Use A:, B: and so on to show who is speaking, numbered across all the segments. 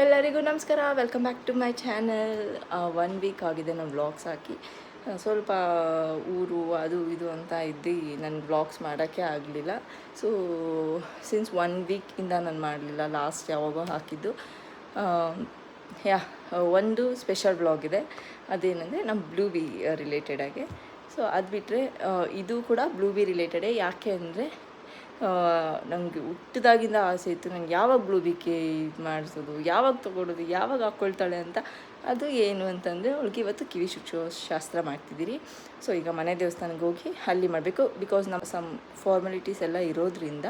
A: ಎಲ್ಲರಿಗೂ ನಮಸ್ಕಾರ. Welcome back to my channel one week ಆಗಿದೆ ನಾನು ವ್ಲಾಗ್ಸ್ ಹಾಕಿ. ಸ್ವಲ್ಪ ಊರು ಅದು ಇದು ಅಂತ ಇದ್ದು ನನ್ನ ವ್ಲಾಗ್ಸ್ ಮಾಡೋಕ್ಕೆ ಆಗಲಿಲ್ಲ. ಸೊ ಸಿನ್ಸ್ ಒನ್ ವೀಕಿಂದ ನಾನು ಮಾಡಲಿಲ್ಲ ಲಾಸ್ಟ್ ಯಾವಾಗೋ ಹಾಕಿದ್ದು. ಯಾ, ಒಂದು ಸ್ಪೆಷಲ್ ವ್ಲಾಗ್ ಇದೆ. ಅದೇನೆಂದರೆ ನಮ್ಮ ಬ್ಲೂ ಬಿ ರಿಲೇಟೆಡಾಗೆ ಸೊ ಅದು ಬಿಟ್ಟರೆ ಇದು ಕೂಡ ಬ್ಲೂ ಬಿ ರಿಲೇಟೆಡೇ ಯಾಕೆ ಅಂದರೆ ನನಗೆ ಹುಟ್ಟಿದಾಗಿಂದ ಆಸೆ ಇತ್ತು. ನಂಗೆ ಯಾವಾಗ ಬ್ಲೂಬಿಕೆ ಇದು ಮಾಡಿಸೋದು, ಯಾವಾಗ ತೊಗೊಳೋದು, ಯಾವಾಗ ಹಾಕ್ಕೊಳ್ತಾಳೆ ಅಂತ ಅದು ಏನು ಅಂತಂದರೆ ಅವಳಿಗೆ ಇವತ್ತು ಕಿವಿ ಶಿಕ್ಷ ಶಾಸ್ತ್ರ ಮಾಡ್ತಿದ್ದೀರಿ. ಸೊ ಈಗ ಮನೆ ದೇವಸ್ಥಾನಕ್ಕೆ ಹೋಗಿ ಅಲ್ಲಿ ಮಾಡಬೇಕು. ಬಿಕಾಸ್ ನಮ್ಮ ಸಮ್ ಫಾರ್ಮಾಲಿಟೀಸ್ ಎಲ್ಲ ಇರೋದ್ರಿಂದ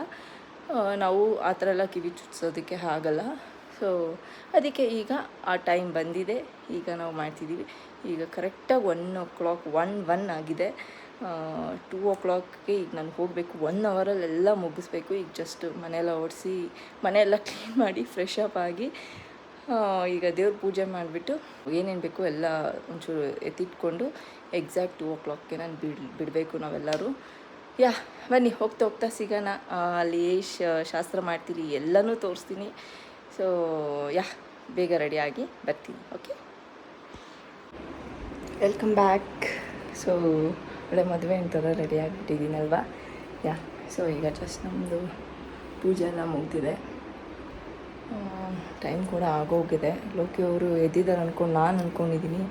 A: ನಾವು ಆ ಥರ ಎಲ್ಲ ಕಿವಿ ಚುಚ್ಚಿಸೋದಕ್ಕೆ ಆಗಲ್ಲ. ಸೊ ಅದಕ್ಕೆ ಈಗ ಆ ಟೈಮ್ ಬಂದಿದೆ. ಈಗ ನಾವು ಮಾಡ್ತಿದ್ದೀವಿ. ಈಗ ಕರೆಕ್ಟಾಗಿ one o'clock one one ಆಗಿದೆ. ಟೂ ಓ ಕ್ಲಾಕ್ಗೆ ಈಗ ನಾನು ಹೋಗಬೇಕು. ಒನ್ ಅವರಲ್ಲೆಲ್ಲ ಮುಗಿಸ್ಬೇಕು. ಈಗ ಜಸ್ಟ್ ಮನೆಯೆಲ್ಲ ಒಡಿಸಿ, ಮನೆಯೆಲ್ಲ ಕ್ಲೀನ್ ಮಾಡಿ ಫ್ರೆಶ್ ಅಪ್ ಆಗಿ ಈಗ ದೇವ್ರ ಪೂಜೆ ಮಾಡಿಬಿಟ್ಟು ಏನೇನು ಬೇಕು ಎಲ್ಲ ಒಂಚೂರು ಎತ್ತಿಟ್ಕೊಂಡು ಎಕ್ಸಾಕ್ಟ್ ಟೂ ಓ ಕ್ಲಾಕ್ಗೆ ನಾನು ಬಿಡ್, ಬಿಡಬೇಕು ನಾವೆಲ್ಲರೂ. ಯಾ, ಬನ್ನಿ, ಹೋಗ್ತಾ ಹೋಗ್ತಾ ಸಿಗೋಣ. ಅಲ್ಲಿ ಶಾಸ್ತ್ರ ಮಾಡ್ತೀನಿ, ಎಲ್ಲನೂ ತೋರಿಸ್ತೀನಿ. ಸೊ ಯಾ, ಬೇಗ ರೆಡಿಯಾಗಿ ಬರ್ತೀನಿ ಓಕೆ ವೆಲ್ಕಮ್ ಬ್ಯಾಕ್ ಸೊ ಒಳ್ಳೆ ಮದುವೆ ಅಂತಾರೆ ರೆಡಿ ಆಗಿಬಿಟ್ಟಿದ್ದೀನಲ್ವಾ? ಯಾ ಸೊ ಈಗ ಜಸ್ಟ್ ನಮ್ಮದು ಪೂಜೆ ಎಲ್ಲ ಮುಗ್ದಿದೆ ಟೈಮ್ ಕೂಡ ಆಗೋಗಿದೆ. ಲೋಕಿ ಅವರು ಎದ್ದಿದ್ದಾರೆ ಅಂದ್ಕೊಂಡು ನಾನು ಅಂದ್ಕೊಂಡಿದ್ದೀನಿ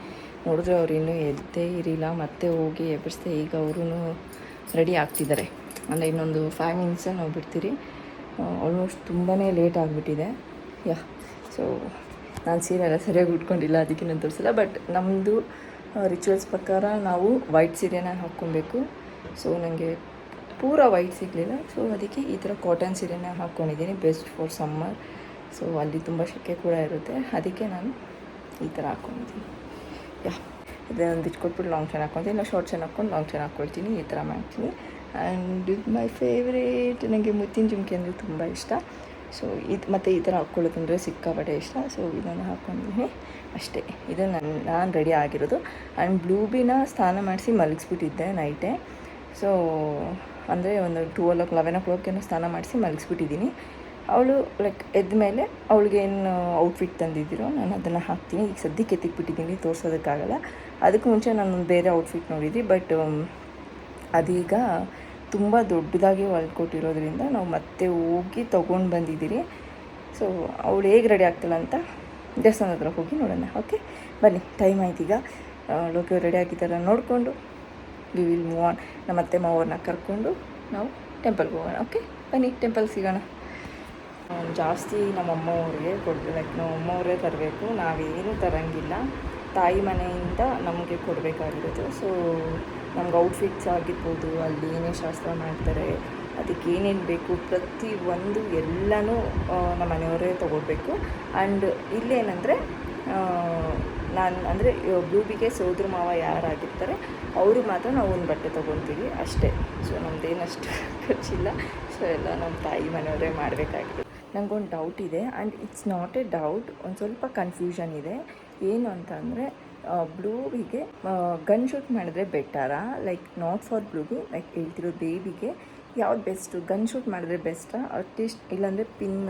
A: ನೋಡಿದ್ರೆ ಅವ್ರು ಇನ್ನೂ ಎದ್ದೇ ಇರಲಿಲ್ಲ, ಮತ್ತೆ ಹೋಗಿ ಎಬ್ಬಿಸ್ದೆ ಈಗ ಅವರು ರೆಡಿ ಆಗ್ತಿದ್ದಾರೆ. ಅಂದರೆ ಇನ್ನೊಂದು ಫೈವ್ ಮಿನಿಟ್ಸೇ ನಾವು ಬಿಡ್ತೀರಿ. ಆಲ್ಮೋಸ್ಟ್ ತುಂಬಾ ಲೇಟ್ ಆಗಿಬಿಟ್ಟಿದೆ. ಯಾ ಸೊ ನಾನು ಸೀರೆ ಎಲ್ಲ ಸರಿಯಾಗಿ ಉಟ್ಕೊಂಡಿಲ್ಲ ಅದಕ್ಕೆ ನಾನು ತೋರಿಸಿಲ್ಲ ಬಟ್ ನಮ್ಮದು ರಿಚುವಲ್ಸ್ ಪ್ರಕಾರ ನಾವು ವೈಟ್ ಸೀರೆನ ಹಾಕ್ಕೊಬೇಕು. ಸೊ ನನಗೆ ಪೂರ ವೈಟ್ ಸಿಗಲಿಲ್ಲ. ಸೊ ಅದಕ್ಕೆ ಈ ಥರ ಕಾಟನ್ ಸೀರೆನ ಹಾಕ್ಕೊಂಡಿದ್ದೀನಿ ಬೆಸ್ಟ್ ಫಾರ್ ಸಮ್ಮರ್ ಸೊ ಅಲ್ಲಿ ತುಂಬ ಶೆಕೆ ಕೂಡ ಇರುತ್ತೆ. ಅದಕ್ಕೆ ನಾನು ಈ ಥರ ಹಾಕ್ಕೊಂಡಿದ್ದೀನಿ. ಯಾ, ಇದನ್ನು ಬಿಚ್ಕೊಟ್ಬಿಟ್ಟು ಲಾಂಗ್ ಚೆನ್ನಾಗಿ ಹಾಕ್ಕೊತೀನಿ. ಇಲ್ಲ ಶಾರ್ಟ್ ಚೆನ್ನಾಗಿ ಹಾಕ್ಕೊಂಡು ಲಾಂಗ್ ಚೆನ್ನಾಗಿ ಹಾಕ್ಕೊಳ್ತೀನಿ. ಈ ಥರ ಮಾಡ್ತೀನಿ. ಆ್ಯಂಡ್ ಇದು ಮೈ ಫೇವ್ರೇಟ್ ನನಗೆ ಮುತ್ತಿನ ಜುಮ್ಕಿ ಅಂದರೆ ತುಂಬ ಇಷ್ಟ. ಸೊ ಇದು, ಮತ್ತು ಈ ಥರ ಹಾಕ್ಕೊಳ್ಳೋದಂದರೆ ಸಿಕ್ಕಾಪಟ್ಟೆ ಇಷ್ಟ. ಸೊ ಇದನ್ನು ಹಾಕ್ಕೊಂಡಿದ್ದೀನಿ. ಅಷ್ಟೇ. ಇದು ನನ್ನ ನಾನು ರೆಡಿ ಆಗಿರೋದು. ಆ್ಯಂಡ್ ಬ್ಲೂ ಬೀನ ಸ್ನಾನ ಮಾಡಿಸಿ ಮಲಗಿಸ್ಬಿಟ್ಟಿದ್ದೆ ನೈಟೇ ಸೊ ಅಂದರೆ ಒಂದು ಟೂ ಓ ಕ್ಲಾಕ್ ಲೆವೆನ್ ಓ ಕ್ಲಾಕೇನೋ ಸ್ನಾನ ಮಾಡಿಸಿ ಮಲಗಿಸ್ಬಿಟ್ಟಿದ್ದೀನಿ. ಅವಳು ಲೈಕ್ ಎದ್ದ ಮೇಲೆ ಅವಳಿಗೆ ಏನು ಔಟ್ಫಿಟ್ ತಂದಿದ್ದೀರೋ ನಾನು ಅದನ್ನು ಹಾಕ್ತೀನಿ. ಈಗ ಸದ್ಯಕ್ಕೆ ಎತ್ತಿಕ್ಬಿಟ್ಟಿದ್ದೀನಿ ತೋರಿಸೋದಕ್ಕಾಗಲ್ಲ. ಅದಕ್ಕೆ ಮುಂಚೆ ನಾನು ಬೇರೆ ಔಟ್ಫಿಟ್ ನೋಡಿದ್ವಿ. ಬಟ್ ಅದೀಗ ತುಂಬ ದೊಡ್ಡದಾಗಿ ಹೊಲ್ಕೊಟ್ಟಿರೋದ್ರಿಂದ ನಾವು ಮತ್ತೆ ಹೋಗಿ ತೊಗೊಂಡು ಬಂದಿದ್ದೀರಿ. ಸೊ ಅವಳು ಹೇಗೆ ರೆಡಿ ಆಗ್ತಾಳೆ ಅಂತ ದೇವಸ್ಥಾನದ ಹತ್ರ ಹೋಗಿ ನೋಡೋಣ. ಓಕೆ ಬನ್ನಿ ಟೈಮ್ ಆಯ್ತು ಈಗ. ಲೋಕ ರೆಡಿ ಆಗಿದ್ದಾರ ನೋಡಿಕೊಂಡು. ವಿ ವಿಲ್ ಮೂವ್ ಆನ್ ನಮ್ಮ ಅತ್ತೆ ಮಾವನ್ನ ಕರ್ಕೊಂಡು ನಾವು ಟೆಂಪಲ್ಗೆ ಹೋಗೋಣ. ಓಕೆ ಬನ್ನಿ ಟೆಂಪಲ್ ಸಿಗೋಣ. ಜಾಸ್ತಿ ನಮ್ಮಮ್ಮ ಅವ್ರಿಗೆ ಕೊಡ್ಬೇಕು ಲೈಕ್ ನಮ್ಮ ಅಮ್ಮವರೇ ತರಬೇಕು. ನಾವೇನು ತರಂಗಿಲ್ಲ. ತಾಯಿ ಮನೆಯಿಂದ ನಮಗೆ ಕೊಡಬೇಕಾಗಿರೋದು ಸೊ ನಮ್ಗೆ ಔಟ್ಫಿಟ್ಸ್ ಆಗಿರ್ಬೋದು, ಅಲ್ಲಿ ಏನೇ ಶಾಸ್ತ್ರ ಮಾಡ್ತಾರೆ ಅದಕ್ಕೆ ಏನೇನು ಬೇಕು ಪ್ರತಿ ಒಂದು ಎಲ್ಲನೂ ನಮ್ಮ ಮನೆಯವರೇ ತೊಗೊಳ್ಬೇಕು. ಆ್ಯಂಡ್ ಇಲ್ಲೇನಂದರೆ ನಾನು ಅಂದರೆ ಬ್ಲೂಬಿಗೆ ಸೋದ್ರ ಮಾವ ಯಾರಾಗಿರ್ತಾರೆ, ಅವರು ಮಾತ್ರ ನಾವು ಒಂದು ಬಟ್ಟೆ ತೊಗೊತೀವಿ ಅಷ್ಟೇ. ಸೊ ನಮ್ಮದೇನಷ್ಟು ಖರ್ಚಿಲ್ಲ. ಸೊ ಎಲ್ಲ ನಮ್ಮ ತಾಯಿ ಮನೆಯವರೇ ಮಾಡಬೇಕಾಗಿದೆ ನನಗೊಂದು ಡೌಟ್ ಇದೆ. And it's not a doubt ಒಂದು ಸ್ವಲ್ಪ ಕನ್ಫ್ಯೂಷನ್ ಇದೆ. ಏನು ಅಂತ ಅಂದರೆ ಬ್ಲೂವಿಗೆ ಗನ್ ಶೂಟ್ ಮಾಡಿದ್ರೆ ಬೆಟರಾ ಲೈಕ್ ನಾಟ್ ಫಾರ್ ಬ್ಲೂಬಿ ಲೈಕ್ ಹೇಳ್ತಿರೋ ಬೇಬಿಗೆ ಯಾವ್ದು ಬೆಸ್ಟು? ಗನ್ ಶೂಟ್ ಮಾಡಿದ್ರೆ ಬೆಸ್ಟಾ? ಅಟ್ಲೀಸ್ಟ್ ಇಲ್ಲಾಂದರೆ ಪಿನ್,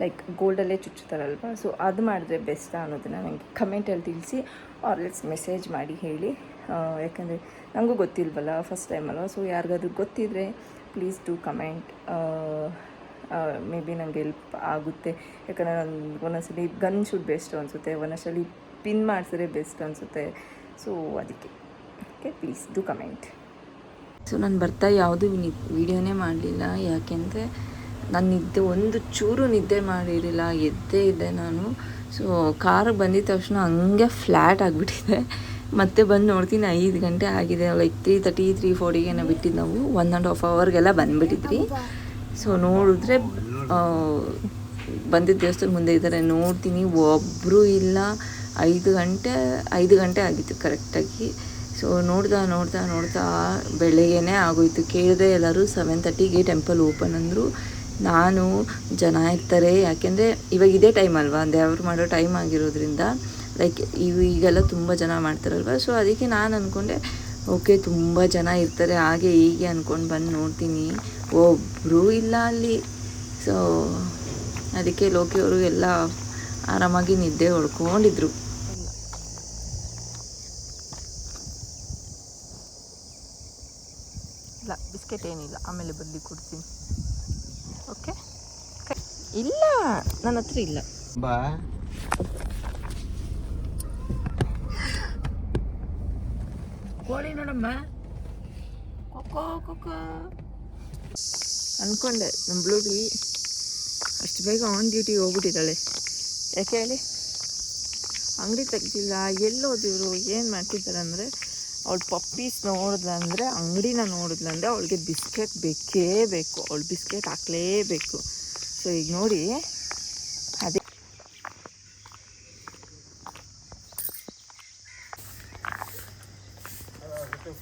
A: ಲೈಕ್ ಗೋಲ್ಡಲ್ಲೇ ಚುಚ್ಚುತ್ತಾರಲ್ವ? ಸೊ ಅದು ಮಾಡಿದ್ರೆ ಬೆಸ್ಟಾ ಅನ್ನೋದನ್ನು ನನಗೆ ಕಮೆಂಟಲ್ಲಿ ತಿಳಿಸಿ ಆರ್ ಎಲ್ಸ್ ಮೆಸೇಜ್ ಮಾಡಿ ಹೇಳಿ. ಯಾಕಂದರೆ ನನಗೂ ಗೊತ್ತಿಲ್ವಲ್ಲ ಫಸ್ಟ್ ಟೈಮಲ್ಲ ಸೊ ಯಾರಿಗಾದ್ರೂ ಗೊತ್ತಿದ್ರೆ please to comment may be ನಂಗೆ ಹೆಲ್ಪ್ ಆಗುತ್ತೆ. ಯಾಕಂದರೆ ನಾನು ಒಂದೊಂದ್ಸಲಿ ಗನ್ ಶೂಟ್ ಬೆಸ್ಟ್ ಅನಿಸುತ್ತೆ, ಒಂದೊಂದ್ಸಲಿ ಪಿನ್ ಮಾಡಿಸಿದ್ರೆ ಬೆಸ್ಟ್ ಅನಿಸುತ್ತೆ. ಸೊ ಅದಕ್ಕೆ okay please do comment so ನಾನು ಬರ್ತಾ ಯಾವುದೂ ವಿಡಿಯೋನೇ ಮಾಡಲಿಲ್ಲ. ಯಾಕೆಂದರೆ ನಾನು ನಿದ್ದೆ, ಒಂದು ಚೂರು ನಿದ್ದೆ ಮಾಡಿರಲಿಲ್ಲ. ಎದ್ದೇ ಇದ್ದೆ ನಾನು. ಸೊ ಕಾರು ಬಂದಿದ್ದ ತಕ್ಷಣ ಹಂಗೆ ಫ್ಲ್ಯಾಟ್ ಆಗಿಬಿಟ್ಟಿದೆ. ಮತ್ತೆ ಬಂದು ನೋಡ್ತೀನಿ ಐದು ಗಂಟೆ ಆಗಿದೆ. ಲೈಕ್ ತ್ರೀ ತರ್ಟಿ ತ್ರೀ ಫೋರ್ಟಿಗೆ ಬಿಟ್ಟಿದ್ದು ನಾವು. ಒನ್ ಆ್ಯಂಡ್ ಹಾಫ್ ಅವರ್ಗೆಲ್ಲ ಬಂದುಬಿಟ್ಟಿದ್ರಿ. ಸೊ ನೋಡಿದ್ರೆ ಬಂದಿದ್ದ ದೇವಸ್ಥಾನ ಮುಂದೆ ಇದ್ದಾರೆ ನೋಡ್ತೀನಿ ಒಬ್ಬರು ಇಲ್ಲ. ಐದು ಗಂಟೆ ಐದು ಗಂಟೆ ಆಗಿತ್ತು ಕರೆಕ್ಟಾಗಿ ಸೊ ನೋಡ್ತಾ ನೋಡ್ತಾ ನೋಡ್ತಾ ಬೆಳಗ್ಗೆನೇ ಆಗೋಯ್ತು. ಕೇಳಿದೆ ಎಲ್ಲರೂ ಸೆವೆನ್ ತರ್ಟಿಗೆ ಟೆಂಪಲ್ ಓಪನ್ ಅಂದರು. ನಾನು, ಜನ ಇರ್ತಾರೆ. ಯಾಕೆಂದರೆ ಇವಾಗ ಇದೇ ಟೈಮ್ ಅಲ್ವಾ? ದೇವ್ರು ಮಾಡೋ ಟೈಮ್ ಆಗಿರೋದ್ರಿಂದ ಲೈಕ್ ಇವು ಈಗೆಲ್ಲ ತುಂಬ ಜನ ಮಾಡ್ತಾರಲ್ವ? ಸೊ ಅದಕ್ಕೆ ನಾನು ಅಂದ್ಕೊಂಡೆ ಓಕೆ ತುಂಬ ಜನ ಇರ್ತಾರೆ. ಹಾಗೆ ಹೀಗೆ ಅಂದ್ಕೊಂಡು ಬಂದು ನೋಡ್ತೀನಿ. ಒಬ್ಬರೂ ಇಲ್ಲ ಅಲ್ಲಿ. ಸೊ ಅದಕ್ಕೆ ಲೋಕಿಯವರು ಎಲ್ಲ ಆರಾಮಾಗಿ ನಿದ್ದೆ ಹೊಡ್ಕೊಂಡಿದ್ರು. ಇಲ್ಲ ಏನಿಲ್ಲ ಆಮೇಲೆ ಬರಲಿ ಕೊಡ್ತೀನಿ. ಓಕೆ ಇಲ್ಲ ನನ್ನ ಹತ್ರ ಇಲ್ಲ.
B: ಬಾ.
A: ಕೋಳಿ ನೋಡಮ್ಮ. ಕೊಕ್ಕೋ ಕೊಕ್ಕೋ. ಅನ್ಕೊಂಡೆ ನಮ್ಮ ಬ್ಲೂಟಿ ಅಷ್ಟು ಬೇಗ ಆನ್ ಡ್ಯೂಟಿ ಹೋಗ್ಬಿಟ್ಟಿದ್ದಾಳೆ. ಯಾಕೆ ಹೇಳಿ? ಅಂಗಡಿ ತೆಗ್ದಿಲ್ಲ ಎಲ್ಲೋದಿವರು ಏನು ಮಾಡ್ತಿದ್ದಾರೆ ಅಂದರೆ ಅವಳು ಪಪ್ಪೀಸ್ ನೋಡಿದ್ಲಂದ್ರೆ ಅಂಗಡಿನ ನೋಡಿದ್ಲಂದ್ರೆ ಅವಳಿಗೆ ಬಿಸ್ಕೆಟ್ ಬೇಕೇ ಬೇಕು. ಅವಳು ಬಿಸ್ಕೆಟ್ ಹಾಕಲೇಬೇಕು. ಸೊ ಈಗ ನೋಡಿ. ಅದೇ.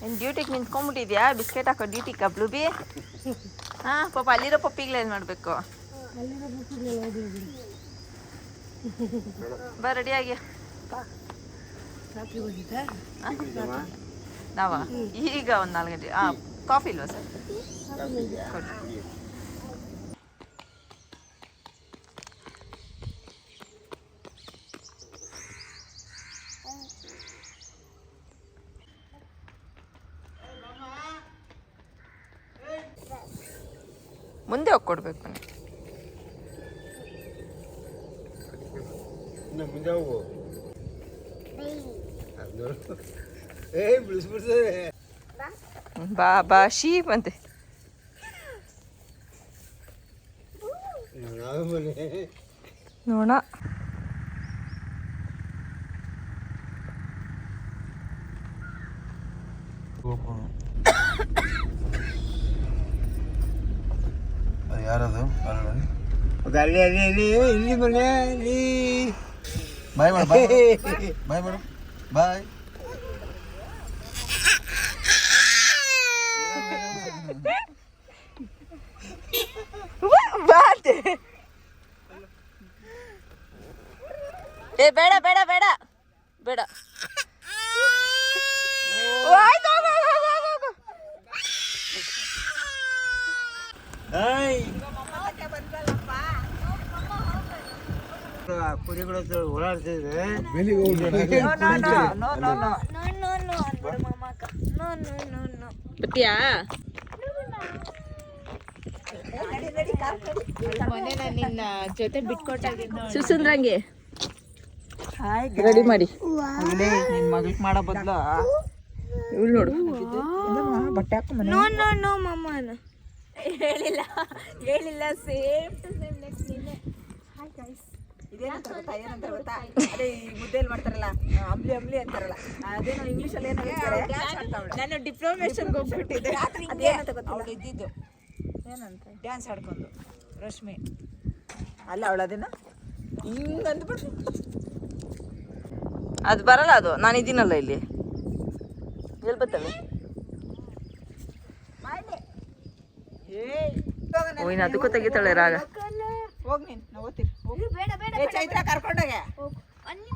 A: ಏನು ಡ್ಯೂಟಿಗೆ ನಿಂತ್ಕೊಂಡ್ಬಿಟ್ಟಿದ್ಯಾ? ಬಿಸ್ಕೆಟ್ ಹಾಕೋ ಡ್ಯೂಟಿಗೆ ಬಿ ಹಾಂ ಪಾಪ ಅಲ್ಲಿರೋ ಪಪ್ಪಿಗಳೇನು ಮಾಡಬೇಕು? ಬಾ ರೆಡಿಯಾಗಿ ನಾವ? ಈಗ ಒಂದು ನಾಲ್ಕು ಗಂಟೆ. ಹಾಂ ಕಾಫಿ ಇಲ್ವಾ ಸರ್? ಕೊಡಿ ಮುಂದೆ ಹೋಗಿ ಕೊಡ್ಬೇಕು
B: ಇನ್ನು ಮುಂದೆ ಹೋಗು. ಅದ್ ನೋಡು. ಏಯ್ ಬಿಡಿಸ್ ಬಿಡ್ಸದೆ
A: ಬಾ ಬಾ ಶೀಪ್ ಅಂತೆ
B: ನಾವು ಮನೆ
A: ನೋಡ
C: ಯಾರದು ಅಲ್ಲ
B: ಅದು ಅಲ್ಲಿ ಅಲ್ಲಿ ಅಲ್ಲಿ ಇಲ್ಲಿ ಮನೆ ಅಲ್ಲಿ
C: ಬಾಯ್ ಮಾಡು ಬಾಯ್ ಬಾಯ್ ಮಾಡು ಬಾಯ್
A: ಬಾತೆ ಏ ಬೇಡ ಬೇಡ ಬೇಡ ಬೇಡ ಓ, ಆಯ್ತು, ಹೋಗು,
B: ಹತ್ರ ಓಡಾಡ್ತಿದ್ರೆ
A: ಬರ್ತೀಯಾ ಸುಸುಂದ್ರಂಗೆ. ರೆಡಿ ಮಾಡಿ. ನಿನ್ ಮಗಳಿಗೆ ಮಾಡೋ ಬದ್ಲು. ಇವ್ಳು ನೋಡು. ಬಟ್ಟೆ ಹಾಕೋ ಮನೆ
D: ಹೇಳಿಲ್ಲ. ಹೇಳಿಲ್ಲ. ಸೇಮ್ ಟು ಸೇಮ್ ನೆಕ್ಸ್ಟ್ ನಿನ್ನೆ. ಹಾಯ್ ಗೈಸ್
E: ಇದೇನಂತ ಗೊತ್ತಾ? ಏನಂತ ಗೊತ್ತಾ? ಅದೇ ಈ ಮುದ್ದೆಯಲ್ಲಿ ಮಾಡ್ತಾರಲ್ಲ ಅಂಬ್ಲಿ ಅಂಬ್ಲಿ ಅಂತಾರಲ್ಲ. ಅದೇನೋ ಇಂಗ್ಲಿಷ್ ಅಲ್ಲಿ ಏನೋ ಹೇಳ್ತಾರೆ.
D: ನಾನು ಡಿಪ್ಲೊಮೇಷನ್ಗೆ ಹೋಗ್ಬಿಟ್ಟಿದ್ದೆ.
E: ಅದೇನಂತ ಗೊತ್ತಾ ಅವಳು ಇದ್ದಿದ್ದು. ಏನಂತ? ಡ್ಯಾನ್ಸ್ ಆಡ್ಕೊಂಡು ರಶ್ಮಿ. ಅಲ್ಲ ಅವಳು ಅದನ್ನ ಅಂತ ಅಂದ್ಬಿಟ್ಟು
A: ಅದು ಬರಲ್ಲ ಅದು. ನಾನು ಇದ್ದೀನಲ್ಲ ಇಲ್ಲಿ. ಎಲ್ಲಿ ಬರ್ತವೆ ಓಯ್ನ ಅದಕ್ಕೂ ತೆಗಿತಾಳೆ ರಾಗ.
E: ಹೋಗ್ ನೀನ್ ಹೋಗು.
D: ಬೇಡ ಬೇಡ
E: ಚೈತ್ರ ಕರ್ಕೊಂಡಾಗ.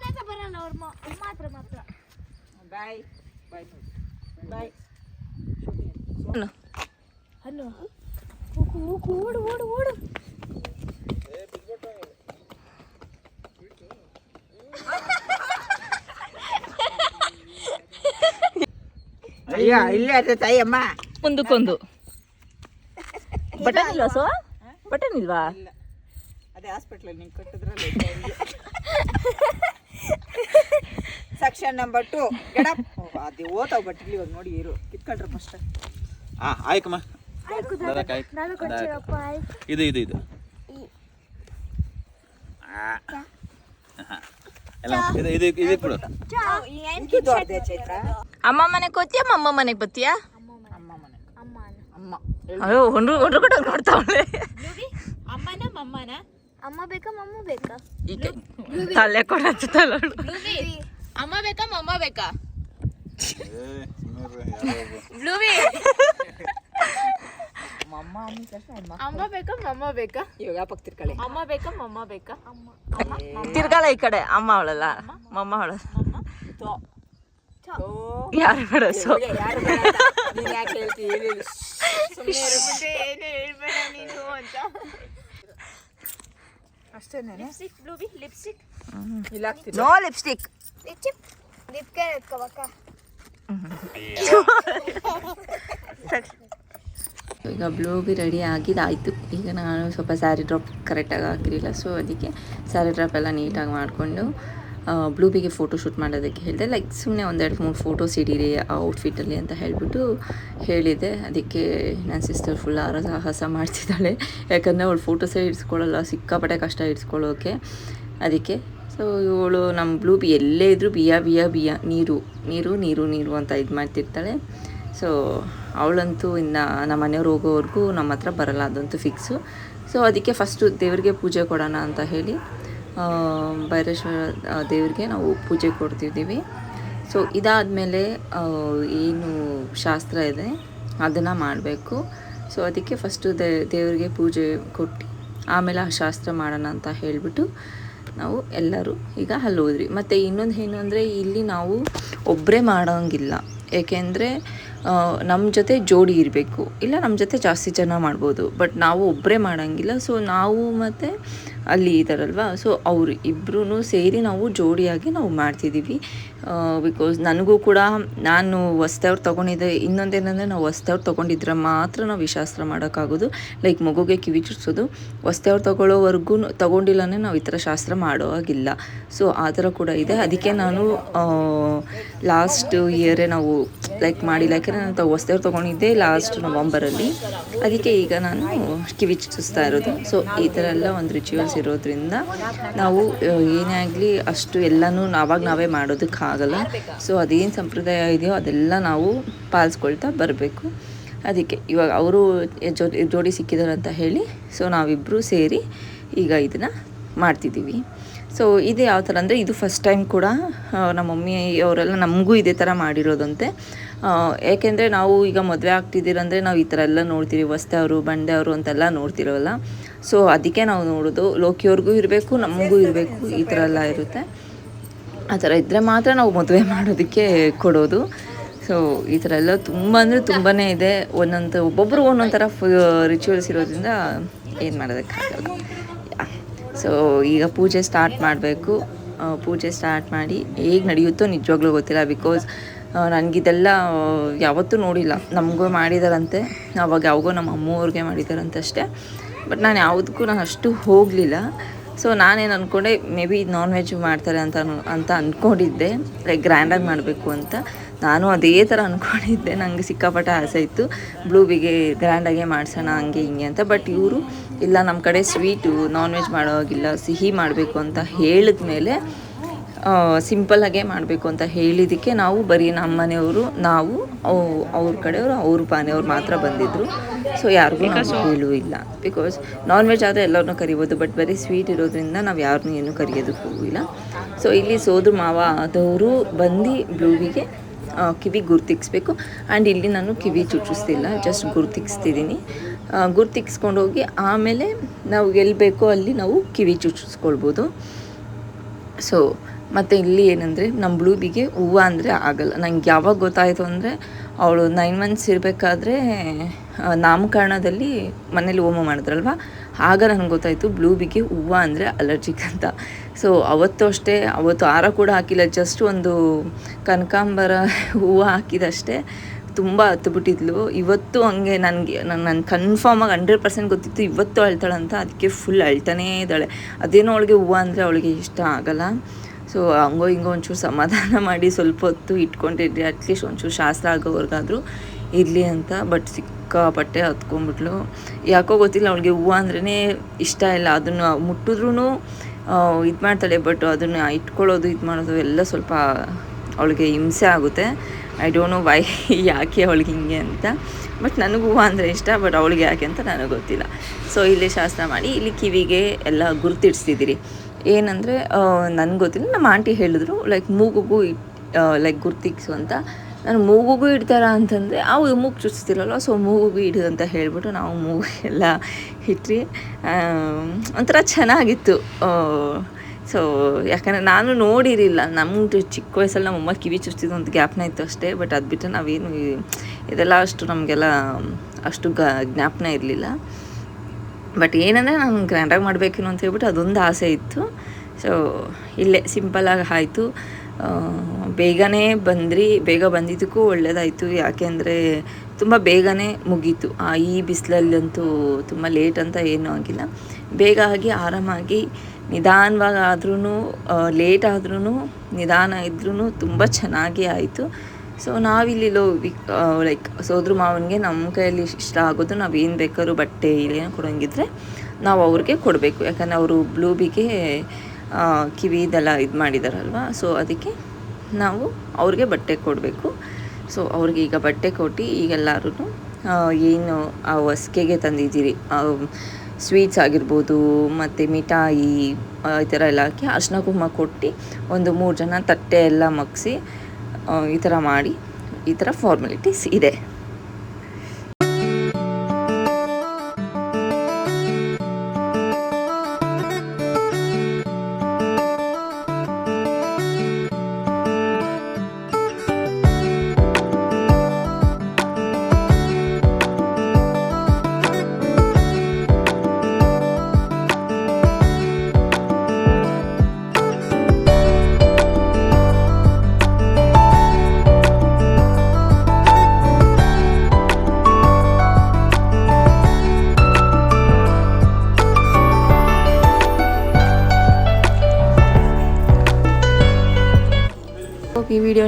D: ಹತ್ರ ಬರಲ್ಲ ಅವ್ರ ಮಾತ್ರ ಮಾತ್ರ.
E: ಬಾಯ್. ಬಾಯ್. Bye
D: hello. ಹೋಗು ಹೋಗು ಓಡು ಓಡು ಓಡು.
E: ಅಯ್ಯ ಇಲ್ಲೇ ಅದೇ ತಾಯಿ ಅಮ್ಮ.
A: ಮುಂದಕ್ಕೊಂದು. ಬಟನ್ ಇಲ್ವಾ ಸೊ? ಬಟನ್ ಇಲ್ವಾ?
E: ಅದೇ ಹಾಸ್ಪಿಟ್ಲಲ್ಲಿ ನಿಂಗೆ ಕಟ್ಟಿದ್ರಲ್ಲ ಸೆಕ್ಷನ್ ನಂಬರ್ ಟು ಗೆಡಪ್ ಅದು ಓತಾವ್ ಬಟ್ ಇಲ್ಲಿ ಇವಾಗ ನೋಡಿ ಇರು. ಕಿತ್ಕೊಂಡ್ರೆ ಫಸ್ಟ್
C: ಹಾ ಆಯ್ಕಮ್ಮ. ಇದು ಇದು ಇದು.
A: ಅಮ್ಮ ಮನೆಗೆ ಹೋಗ್ತೀಯ ಅಮ್ಮ ಮನೆಗೆ ಬತ್ತಿಯಾ
E: ಅಮ್ಮ ಮನೆ
D: ಅಮ್ಮ
E: ಅಮ್ಮ
A: ಅಯ್ಯೋ ಹೊಂಡ್ರು ಹೊಂಡ್ರು ಕೂಡ ನೋಡ್ತಾವಳೆ
D: ಅಮ್ಮನ ಮಮ್ಮನ? ಅಮ್ಮ ಬೇಕಾ ಮಮ್ಮ ಬೇಕಾ?
A: ಈಗ ತಲೆ ಕೊಡ
D: ಅಮ್ಮ ಬೇಕಾ ಮಮ್ಮ ಬೇಕಾ?
C: ಬ್ಲೂವಿ
E: ಅಮ್ಮ ಅಮ್ಮ ಅವ್ನ್ ಮಕ್ಳು.
D: ಅಮ್ಮ ಬೇಕಾ ಮಮ್ಮ ಬೇಕಾ?
E: ಇವಾಗ ಯಾಪಕ್ ತಿರ್ಕಳಿ
D: ಅಮ್ಮ ಬೇಕಾ ಮಮ್ಮ ಬೇಕಾ? ಅಮ್ಮ.
A: ತಿರ್ಗಾಲ ಈ ಕಡೆ ಅಮ್ಮ ಅವಳಲ್ಲ. ಮಮ್ಮ ಅವಳ ಯಾರು ಬೇಡ ಸೊ.
E: ಯಾಕೆ
D: ಅಂತ. ಲಿಪ್ಸ್ಟಿಕ್ ಬ್ಲೂಬಿ ಲಿಪ್ಸ್ಟಿಕ್.
E: ಇಲ್ಲ
A: ನೋ ಲಿಪ್ಸ್ಟಿಕ್.
D: ಲಿಪ್ಸ್ಟಿಕ್ ಲಿಪ್ಗೆ ಎತ್ಕೋಬೇಕ.
A: ಈಗ ಬ್ಲೂ ಬಿ ರೆಡಿ ಆಗಿದ್ದಾಯಿತು. ಈಗ ನಾನು ಸ್ವಲ್ಪ ಸ್ಯಾರಿ ಡ್ರಾಪ್ ಕರೆಕ್ಟಾಗಿ ಆಗಿರಲಿಲ್ಲ ಸೊ ಅದಕ್ಕೆ ಸ್ಯಾರಿ ಡ್ರಾಪ್ ಎಲ್ಲ ನೀಟಾಗಿ ಮಾಡಿಕೊಂಡು ಬ್ಲೂಬಿಗೆ ಫೋಟೋ ಶೂಟ್ ಮಾಡೋದಕ್ಕೆ ಹೇಳಿದೆ. ಲೈಕ್ ಸುಮ್ಮನೆ ಒಂದೆರಡು ಮೂರು ಫೋಟೋಸ್ ಇಡೀರಿ ಆ ಔಟ್ಫಿಟ್ಟಲ್ಲಿ ಅಂತ ಹೇಳಿಬಿಟ್ಟು ಹೇಳಿದೆ. ಅದಕ್ಕೆ ನನ್ನ ಸಿಸ್ಟರ್ ಫುಲ್ ಆರ ಸಾಹಸ ಮಾಡ್ತಿದ್ದಾಳೆ. ಯಾಕಂದರೆ ಅವಳು ಫೋಟೋಸೇ ಇಡ್ಸ್ಕೊಳ್ಳಲ್ಲ, ಸಿಕ್ಕಾಪಟ್ಟೆ ಕಷ್ಟ ಇಡ್ಸ್ಕೊಳ್ಳೋಕೆ. ಅದಕ್ಕೆ ಸೊ ಇವಳು ನಮ್ಮ ಬ್ಲೂಬಿ ಎಲ್ಲೇ ಇದ್ದರೂ ಬಿಯ ಬಿಯ ಬಿಯ, ನೀರು ನೀರು ನೀರು ನೀರು ಅಂತ ಇದು ಮಾಡ್ತಿರ್ತಾಳೆ ಸೊ ಅವಳಂತೂ ಇನ್ನು ನಮ್ಮ ಮನೆಯವ್ರು ಹೋಗೋವರೆಗೂ ನಮ್ಮ ಹತ್ರ ಬರಲ್ಲ ಅದಂತೂ ಫಿಕ್ಸು ಸೊ ಅದಕ್ಕೆ ಫಸ್ಟು ದೇವರಿಗೆ ಪೂಜೆ ಕೊಡೋಣ ಅಂತ ಹೇಳಿ ಆ, ದೇವ್ರಿಗೆ ನಾವು ಪೂಜೆ ಕೊಡ್ತಿದ್ದೀವಿ. ಸೊ ಇದಾದಮೇಲೆ ಏನು ಶಾಸ್ತ್ರ ಇದೆ ಅದನ್ನು ಮಾಡಬೇಕು. ಸೊ ಅದಕ್ಕೆ ಫಸ್ಟು ದೇ ದೇವರಿಗೆ ಪೂಜೆ ಕೊಟ್ಟು ಆಮೇಲೆ ಆ ಶಾಸ್ತ್ರ ಮಾಡೋಣ ಅಂತ ಹೇಳಿಬಿಟ್ಟು ನಾವು ಎಲ್ಲರೂ ಈಗ ಅಲ್ಲಿ ಹೋದ್ರಿ ಮತ್ತು ಇನ್ನೊಂದು ಏನು ಅಂದರೆ ಇಲ್ಲಿ ನಾವು ಒಬ್ಬರೇ ಮಾಡೋಂಗಿಲ್ಲ. ಏಕೆಂದರೆ ನಮ್ಮ ಜೊತೆ ಜೋಡಿ ಇರಬೇಕು. ಇಲ್ಲ ನಮ್ಮ ಜೊತೆ ಜಾಸ್ತಿ ಜನ ಮಾಡ್ಬೋದು. ಬಟ್ ನಾವು ಒಬ್ಬರೇ ಮಾಡೋಂಗಿಲ್ಲ. ಸೊ ನಾವು ಮತ್ತು ಅಲ್ಲಿ ಇದ್ದಾರಲ್ವ ಸೊ ಅವರು ಇಬ್ಬರೂ ಸೇರಿ ನಾವು ಜೋಡಿಯಾಗಿ ನಾವು ಮಾಡ್ತಿದ್ದೀವಿ ಬಿಕಾಸ್ ನನಗೂ ಕೂಡ ನಾನು ಹೊಸ್ದವ್ರು ತೊಗೊಂಡಿದ್ದೆ. ಇನ್ನೊಂದೇನಂದರೆ, ನಾವು ಹೊಸ್ದವ್ರು ತೊಗೊಂಡಿದ್ರೆ ಮಾತ್ರ ನಾವು ಈ ಶಾಸ್ತ್ರ ಮಾಡೋಕ್ಕಾಗೋದು. ಲೈಕ್ ಮಗುಗೆ ಕಿವಿ ಚುಡ್ಸೋದು ಹೊಸ್ದವ್ರು ತೊಗೊಳ್ಳೋವರೆಗೂ ತೊಗೊಂಡಿಲ್ಲನೇ ನಾವು ಈ ಥರ ಶಾಸ್ತ್ರ ಮಾಡೋ ಹಾಗಿಲ್ಲ ಸೊ ಆ ಥರ ಕೂಡ ಇದೆ. ಅದಕ್ಕೆ ನಾನು ಲಾಸ್ಟ್ ಇಯರೇ ನಾವು ಲೈಕ್ ಮಾಡಿಲ್ಲ ಯಾಕಂದರೆ ನಾನು ಹೊಸ್ದವ್ರು ತೊಗೊಂಡಿದ್ದೆ ಲಾಸ್ಟ್ ನವಂಬರಲ್ಲಿ. ಅದಕ್ಕೆ ಈಗ ನಾನು ಕಿವಿ ಚುಚ್ಚಿಸ್ತಾ ಇರೋದು. ಸೊ ಈ ಥರ ಎಲ್ಲ ಒಂದು ರಿಚುವಲ್ಸ್ ಇರೋದ್ರಿಂದ ನಾವು ಏನೇ ಆಗಲಿ ಅಷ್ಟು ಎಲ್ಲನೂ ನಾವಾಗ ನಾವೇ ಮಾಡೋದಕ್ಕಾಗಲ್ಲ ಸೊ ಅದೇನು ಸಂಪ್ರದಾಯ ಇದೆಯೋ ಅದೆಲ್ಲ ನಾವು ಪಾಲಿಸ್ಕೊಳ್ತಾ ಬರಬೇಕು. ಅದಕ್ಕೆ ಇವಾಗ ಅವರು ಜೋಡಿ ಅಂತ ಹೇಳಿ ಸೊ ನಾವಿಬ್ಬರೂ ಸೇರಿ ಈಗ ಇದನ್ನು ಮಾಡ್ತಿದ್ದೀವಿ. ಸೊ ಇದು ಯಾವ ಥರ ಅಂದರೆ ಇದು ಫಸ್ಟ್ ಟೈಮ್ ಕೂಡ ನಮ್ಮ ಮಮ್ಮಿ ಅವರೆಲ್ಲ ನಮಗೂ ಇದೇ ಥರ ಮಾಡಿರೋದಂತೆ. ಏಕೆಂದರೆ ನಾವು ಈಗ ಮದುವೆ ಆಗ್ತಿದ್ದೀರಂದರೆ ನಾವು ಈ ಥರ ಎಲ್ಲ ನೋಡ್ತೀವಿ ಹೊಸ್ದವರು ಬಂಡೆಯವರು ಅಂತೆಲ್ಲ ನೋಡ್ತಿರೋಲ್ಲ. ಸೊ ಅದಕ್ಕೆ ನಾವು ನೋಡೋದು, ಲೋಕಿಯವ್ರಿಗೂ ಇರಬೇಕು, ನಮಗೂ ಇರಬೇಕು, ಈ ಥರ ಎಲ್ಲ ಇರುತ್ತೆ. ಆ ಥರ ಇದ್ದರೆ ಮಾತ್ರ ನಾವು ಮದುವೆ ಮಾಡೋದಕ್ಕೆ ಕೊಡೋದು. ಸೊ ಈ ಥರ ಎಲ್ಲ ತುಂಬ ಅಂದರೆ ತುಂಬಾ ಇದೆ. ಒಂದೊಂದು ಒಬ್ಬೊಬ್ಬರು ಒಂದೊಂದು ಥರ ಫು ರಿಚುವಲ್ಸ್ ಇರೋದ್ರಿಂದ ಏನು ಮಾಡೋದಕ್ಕಾಗಲ್ಲ ಸೊ ಈಗ ಪೂಜೆ ಸ್ಟಾರ್ಟ್ ಮಾಡಬೇಕು. ಪೂಜೆ ಸ್ಟಾರ್ಟ್ ಮಾಡಿ ಹೇಗೆ ನಡೆಯುತ್ತೋ ನಿಜವಾಗ್ಲೂ ಗೊತ್ತಿಲ್ಲ ಬಿಕಾಸ್ ನನಗಿದೆಲ್ಲ ಯಾವತ್ತೂ ನೋಡಿಲ್ಲ. ನಮಗೂ ಮಾಡಿದಾರಂತೆ. ಅವಾಗ ಯಾವಾಗೋ ನಮ್ಮ ಅಮ್ಮವ್ರಿಗೆ ಮಾಡಿದಾರಂತೆ ಅಷ್ಟೇ. ಬಟ್ ನಾನು ಯಾವುದಕ್ಕೂ ನಾನು ಅಷ್ಟು ಹೋಗಲಿಲ್ಲ. ಸೊ ನಾನೇನು ಅಂದ್ಕೊಂಡೆ ಮೇ ಬಿ ನಾನ್ ವೆಜ್ ಮಾಡ್ತಾರೆ ಅಂತ ಅಂತ ಅಂದ್ಕೊಂಡಿದ್ದೆ ಲೈಕ್ ಗ್ರ್ಯಾಂಡಾಗಿ ಮಾಡಬೇಕು ಅಂತ. ನಾನು ಅದೇ ಥರ ಅಂದ್ಕೊಂಡಿದ್ದೆ ನನಗೆ ಸಿಕ್ಕಾಪಟ್ಟೆ ಆಸೆ ಇತ್ತು. ಬ್ಲೂಬಿಗೆ ಗ್ರ್ಯಾಂಡಾಗೆ ಮಾಡಿಸೋಣ ಹಂಗೆ ಹಿಂಗೆ ಅಂತ. ಬಟ್ ಇವರು ಇಲ್ಲ ನಮ್ಮ ಕಡೆ ಸ್ವೀಟು ನಾನ್ ವೆಜ್ ಮಾಡೋ ಹಾಗಿಲ್ಲ ಸಿಹಿ ಮಾಡಬೇಕು ಅಂತ ಹೇಳಿದ ಮೇಲೆ ಸಿಂಪಲ್ಲಾಗೆ ಮಾಡಬೇಕು ಅಂತ ಹೇಳಿದ್ದಕ್ಕೆ ನಾವು ಬರೀ ನಮ್ಮ ಮನೆಯವರು ನಾವು ಅವ್- ಅವ್ರ ಕಡೆಯವರು ಅವ್ರ ಮನೆಯವ್ರು ಮಾತ್ರ ಬಂದಿದ್ದರು ಸೊ ಯಾರಿಗೂ ನಾವು ಹೇಳೂ ಇಲ್ಲ. ಬಿಕಾಸ್ ನಾನ್ ವೆಜ್ ಆದರೆ ಎಲ್ಲರನ್ನೂ ಕರಿಬೋದು ಬಟ್ ಬರೀ ಸ್ವೀಟ್ ಇರೋದ್ರಿಂದ ನಾವು ಯಾರನ್ನೂ ಏನೂ ಕರೆಯೋದಕ್ಕೂ ಇಲ್ಲ. ಸೊ ಇಲ್ಲಿ ಸೋದ್ರ ಮಾವ ಆದವರು ಬಂದು ಬ್ಲೂವಿಗೆ ಕಿವಿ ಗುರ್ತಿಕ್ಸ್ಬೇಕು. ಆ್ಯಂಡ್ ಇಲ್ಲಿ ನಾನು ಕಿವಿ ಚುಚ್ಚಿಸ್ತಿಲ್ಲ ಜಸ್ಟ್ ಗುರ್ತಿಕ್ಸ್ತಿದ್ದೀನಿ. ಗುರ್ತಿಕ್ಸ್ಕೊಂಡು ಹೋಗಿ ಆಮೇಲೆ ನಾವು ಎಲ್ಲಿ ಬೇಕೋ ಅಲ್ಲಿ ನಾವು ಕಿವಿ ಚುಚ್ಚಿಸ್ಕೊಳ್ಬೋದು. ಸೊ ಮತ್ತು ಇಲ್ಲಿ ಏನಂದರೆ ನಮ್ಮ ಬ್ಲೂಬಿಗೆ ಹೂವು ಅಂದರೆ ಆಗಲ್ಲ. ನಂಗೆ ಯಾವಾಗ ಗೊತ್ತಾಯಿತು ಅಂದರೆ ಅವಳು ನೈನ್ ಮಂತ್ಸ್ ಇರಬೇಕಾದ್ರೆ ನಾಮಕರಣದಲ್ಲಿ ಮನೇಲಿ ಹೋಮ ಮಾಡಿದ್ರಲ್ವ? ಆಗ ನನಗೆ ಗೊತ್ತಾಯಿತು, ಬ್ಲೂಬಿಗೆ ಹೂವು ಅಂದರೆ ಅಲರ್ಜಿಕ್ ಅಂತ. ಸೊ ಅವತ್ತು ಅಷ್ಟೇ, ಅವತ್ತು ಹಾರ ಕೂಡ ಹಾಕಿಲ್ಲ ಜಸ್ಟ್ ಒಂದು ಕನಕಾಂಬರ ಹೂವು ಹಾಕಿದಷ್ಟೇ. ತುಂಬ ಹತ್ತುಬಿಟ್ಟಿದ್ಲು ಇವತ್ತು ಹಂಗೆ ನನಗೆ ನನ್ನ ನನ್ನ ಕನ್ಫರ್ಮಾಗಿ ಹಂಡ್ರೆಡ್ ಪರ್ಸೆಂಟ್ ಗೊತ್ತಿತ್ತು, ಇವತ್ತು ಅಳ್ತಾಳಂತ. ಅದಕ್ಕೆ ಫುಲ್ ಅಳ್ತಾನೇ ಇದ್ದಾಳೆ. ಅದೇನೋ ಅವಳಿಗೆ ಹೂವು ಅಂದರೆ ಅವಳಿಗೆ ಇಷ್ಟ ಆಗಲ್ಲ. ಸೊ ಹಂಗೋ ಹಿಂಗೋ ಒಂಚೂರು ಸಮಾಧಾನ ಮಾಡಿ ಸ್ವಲ್ಪ ಹೊತ್ತು ಇಟ್ಕೊಂಡಿದ್ರಿ ಅಟ್ಲೀಸ್ಟ್ ಒಂಚೂರು ಶಾಸ್ತ್ರ ಆಗೋವರೆಗಾದರೂ ಇರಲಿ ಅಂತ. ಬಟ್ ಸಿಕ್ಕಾಪಟ್ಟೆ ಹತ್ಕೊಂಡ್ಬಿಟ್ಲು. ಯಾಕೋ ಗೊತ್ತಿಲ್ಲ, ಅವಳಿಗೆ ಹೂವು ಅಂದ್ರೇ ಇಷ್ಟ ಇಲ್ಲ. ಅದನ್ನು ಮುಟ್ಟಿದ್ರೂ ಇದು ಮಾಡ್ತಾಳೆ. ಬಟ್ ಅದನ್ನು ಇಟ್ಕೊಳ್ಳೋದು, ಇದು ಮಾಡೋದು ಎಲ್ಲ ಸ್ವಲ್ಪ ಅವಳಿಗೆ ಹಿಂಸೆ ಆಗುತ್ತೆ. ಐ ಡೋಂಟ್ ನೋ ವೈ ಯಾಕೆ ಅವಳಿಗೆ ಹಿಂಗೆ ಅಂತ. ಬಟ್ ನನಗೆ ಹೂವು ಅಂದರೆ ಇಷ್ಟ ಬಟ್ ಅವಳಿಗೆ ಯಾಕೆ ಅಂತ ನನಗೆ ಗೊತ್ತಿಲ್ಲ. ಸೊ ಇಲ್ಲಿ ಶಾಸ್ತ್ರ ಮಾಡಿ, ಇಲ್ಲಿ ಕಿವಿಗೆ ಎಲ್ಲ ಗುರ್ತಿಡ್ಸಿದ್ದೀರಿ ಏನಂದರೆ ನನಗೆ ಗೊತ್ತಿಲ್ಲ ನಮ್ಮ ಆಂಟಿ ಹೇಳಿದ್ರು ಲೈಕ್ ಮೂಗುಗೂ ಲೈಕ್ ಗುರ್ತಿಕ್ಸು ಅಂತ ನಾನು ಮೂಗುಗೂ ಇಡ್ತಾರ ಅಂತಂದರೆ, ಅವು ಮೂಗು ಚುಚ್ತಿರಲ್ಲ ಸೊ ಮೂಗುಗೂ ಇಡು ಅಂತ ಹೇಳಿಬಿಟ್ಟು ನಾವು ಮೂಗು ಎಲ್ಲ ಇಟ್ರಿ ಒಂಥರ ಚೆನ್ನಾಗಿತ್ತು. ಸೊ ಯಾಕಂದರೆ ನಾನು ನೋಡಿರಿಲ್ಲ ನಮ್ಮದು ಚಿಕ್ಕ ವಯಸ್ಸಲ್ಲಿ ನಮ್ಮಮ್ಮ ಕಿವಿ ಚುಚ್ತಿದ್ದು ಒಂದು ಜ್ಞಾಪನ ಇತ್ತು ಅಷ್ಟೇ ಬಟ್ ಅದು ಬಿಟ್ಟರೆ ನಾವೇನು ಇದೆಲ್ಲ ಅಷ್ಟು ನಮಗೆಲ್ಲ ಅಷ್ಟು ಗ, ಜ್ಞಾಪನ ಇರಲಿಲ್ಲ. ಬಟ್ ಏನಂದರೆ ನಾನು ಗ್ರ್ಯಾಂಡಾಗಿ ಮಾಡಬೇಕೇನು ಅಂತ ಹೇಳ್ಬಿಟ್ಟು ಅದೊಂದು ಆಸೆ ಇತ್ತು. ಸೊ ಇಲ್ಲೇ ಸಿಂಪಲಾಗಿ ಆಯಿತು. ಬೇಗನೆ ಬಂದ್ರಿ, ಬೇಗ ಬಂದಿದ್ದಕ್ಕೂ ಒಳ್ಳೆಯದಾಯಿತು ಯಾಕೆಂದರೆ ತುಂಬ ಬೇಗನೆ ಮುಗೀತು. ಆ, ಈ ಬಿಸಿಲಲ್ಲಂತೂ ತುಂಬ ಲೇಟ್ ಅಂತ ಏನೂ ಆಗಿಲ್ಲ. ಬೇಗ ಆಗಿ, ಆರಾಮಾಗಿ, ನಿಧಾನವಾಗಿ ಆದ್ರೂ ಲೇಟ್ ಆದ್ರೂ ನಿಧಾನ ಇದ್ರೂ ತುಂಬ ಚೆನ್ನಾಗಿ ಆಯಿತು. ಸೊ ನಾವಿಲ್ಲಿ ಲೋ ಲೈಕ್ ಸೋದ್ರ ಮಾವನಿಗೆ ನಮ್ಮ ಕೈಯಲ್ಲಿ ಇಷ್ಟ ಆಗೋದು ನಾವು ಏನು ಬೇಕಾದ್ರೂ ಬಟ್ಟೆ ಇಲ್ಲೇನೋ ಕೊಡೋಂಗಿದ್ರೆ ನಾವು ಅವ್ರಿಗೆ ಕೊಡಬೇಕು. ಯಾಕಂದರೆ ಅವರು ಬ್ಲೂಬಿಗೆ ಕಿವಿದೆಲ್ಲ ಇದು ಮಾಡಿದಾರಲ್ವ? ಸೊ ಅದಕ್ಕೆ ನಾವು ಅವ್ರಿಗೆ ಬಟ್ಟೆ ಕೊಡಬೇಕು. ಸೊ ಅವ್ರಿಗೆ ಈಗ ಬಟ್ಟೆ ಕೊಟ್ಟು ಈಗೆಲ್ಲರೂ ಏನು, ಆ ಹೊಸ್ಕೆಗೆ ತಂದಿದ್ದೀರಿ ಸ್ವೀಟ್ಸ್ ಆಗಿರ್ಬೋದು, ಮತ್ತು ಮಿಠಾಯಿ ಈ ಥರ ಎಲ್ಲ ಹಾಕಿ ಅರ್ಶಿನ ಕುಂಕುಮ ಕೊಟ್ಟು ಒಂದು ಮೂರು ಜನ ತಟ್ಟೆ ಎಲ್ಲ ಮಗ್ಸಿ ಈ ಥರ ಮಾಡಿ ಈ ಥರ ಫಾರ್ಮಾಲಿಟೀಸ್ ಇದೆ.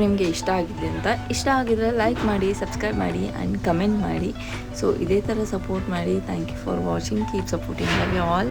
A: ನಿಮಗೆ ಇಷ್ಟ ಆಗಿದೆ ಅಂತ, ಇಷ್ಟ ಆಗಿದ್ರೆ ಲೈಕ್ ಮಾಡಿ ಸಬ್ಸ್ಕ್ರೈಬ್ ಮಾಡಿ ಆ್ಯಂಡ್ ಕಮೆಂಟ್ ಮಾಡಿ. ಸೊ ಇದೇ ಥರ ಸಪೋರ್ಟ್ ಮಾಡಿ. Thank you for watching keep supporting love you all